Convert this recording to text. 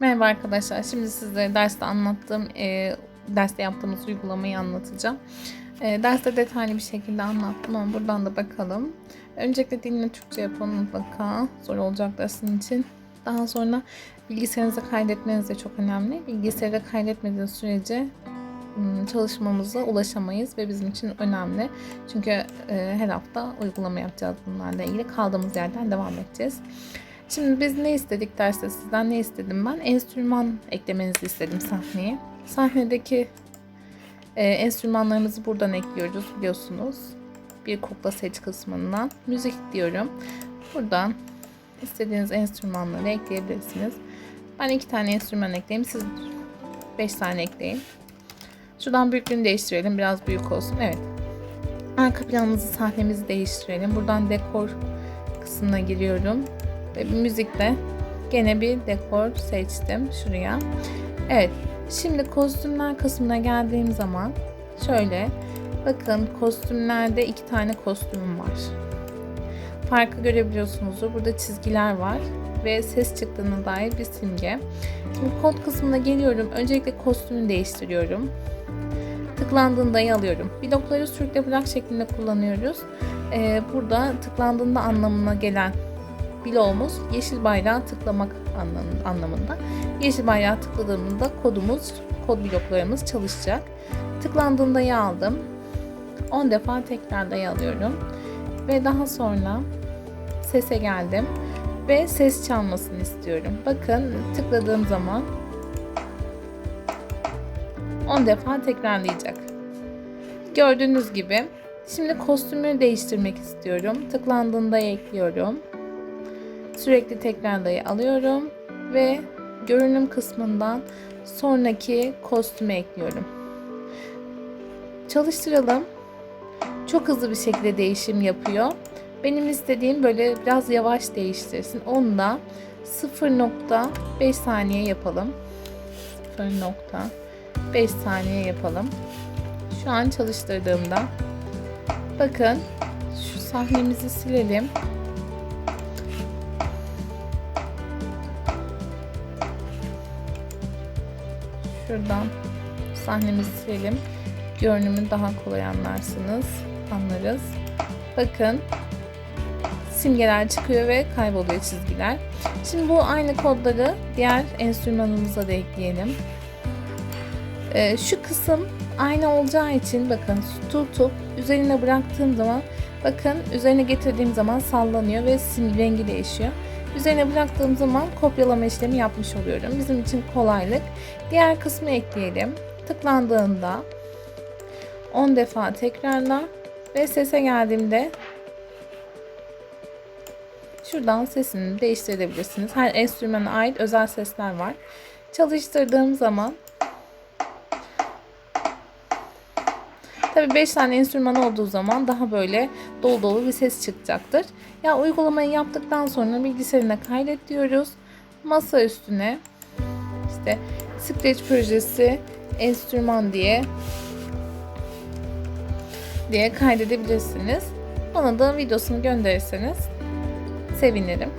Merhaba arkadaşlar. Şimdi size derste anlattığım, e, derste yaptığımız uygulamayı anlatacağım. E, derste detaylı bir şekilde anlattım ama buradan da bakalım. Öncelikle dilinle Türkçe yapalım mutlaka. Zor olacak sizin için. Daha sonra bilgisayarınıza kaydetmeniz de çok önemli. Bilgisayara kaydetmediğiniz sürece ım, çalışmamıza ulaşamayız ve bizim için önemli. Çünkü e, her hafta uygulama yapacağız bunlarla ilgili. Kaldığımız yerden devam edeceğiz. Şimdi biz ne istedik derste sizden ne istedim ben? Enstrüman eklemenizi istedim sahneye. Sahnedeki e, enstrümanlarımızı buradan ekliyoruz biliyorsunuz. Bir kokla seç kısmından müzik diyorum. Buradan istediğiniz enstrümanları ekleyebilirsiniz. Ben iki tane enstrüman ekleyeyim. Siz beş tane ekleyin. Şuradan büyüklüğünü değiştirelim. Biraz büyük olsun. Evet. Arka planımızı, sahnemizi değiştirelim. Buradan dekor kısmına giriyorum. Ve müzikte gene bir dekor seçtim şuraya. Evet. Şimdi kostümler kısmına geldiğim zaman şöyle bakın kostümlerde iki tane kostümüm var. Farkı görebiliyorsunuzdur. Burada çizgiler var ve ses çıktığına dair bir simge. Şimdi kod kısmına geliyorum. Öncelikle kostümü değiştiriyorum. Tıklandığında alıyorum. Blokları sürükle bırak şeklinde kullanıyoruz. Ee, burada tıklandığında anlamına gelen bloğumuz yeşil bayrağı tıklamak anlamında. Yeşil bayrağı tıkladığımda kodumuz, kod bloklarımız çalışacak. Tıklandığında yağ aldım. 10 defa tekrar da alıyorum. Ve daha sonra sese geldim. Ve ses çalmasını istiyorum. Bakın tıkladığım zaman 10 defa tekrarlayacak. Gördüğünüz gibi şimdi kostümü değiştirmek istiyorum. Tıklandığında ekliyorum. Sürekli tekrarlayı alıyorum ve görünüm kısmından sonraki kostümü ekliyorum. Çalıştıralım. Çok hızlı bir şekilde değişim yapıyor. Benim istediğim böyle biraz yavaş değiştirsin. Onu da 0.5 saniye yapalım. 0.5 saniye yapalım. Şu an çalıştırdığımda bakın şu sahnemizi silelim. Şuradan sahnemizi silelim. Görünümü daha kolay anlarsınız. Anlarız. Bakın simgeler çıkıyor ve kayboluyor çizgiler. Şimdi bu aynı kodları diğer enstrümanımıza da ekleyelim. Ee, şu kısım aynı olacağı için bakın tutup üzerine bıraktığım zaman bakın üzerine getirdiğim zaman sallanıyor ve sim rengi değişiyor. Üzerine bıraktığım zaman kopyalama işlemi yapmış oluyorum. Bizim için kolaylık. Diğer kısmı ekleyelim. Tıklandığında 10 defa tekrarla ve sese geldiğimde şuradan sesini değiştirebilirsiniz. Her enstrümana ait özel sesler var. Çalıştırdığım zaman Tabi 5 tane enstrüman olduğu zaman daha böyle dolu dolu bir ses çıkacaktır. Ya uygulamayı yaptıktan sonra bilgisayarına kaydet diyoruz. Masa üstüne işte Scratch projesi enstrüman diye diye kaydedebilirsiniz. Bana da videosunu gönderirseniz sevinirim.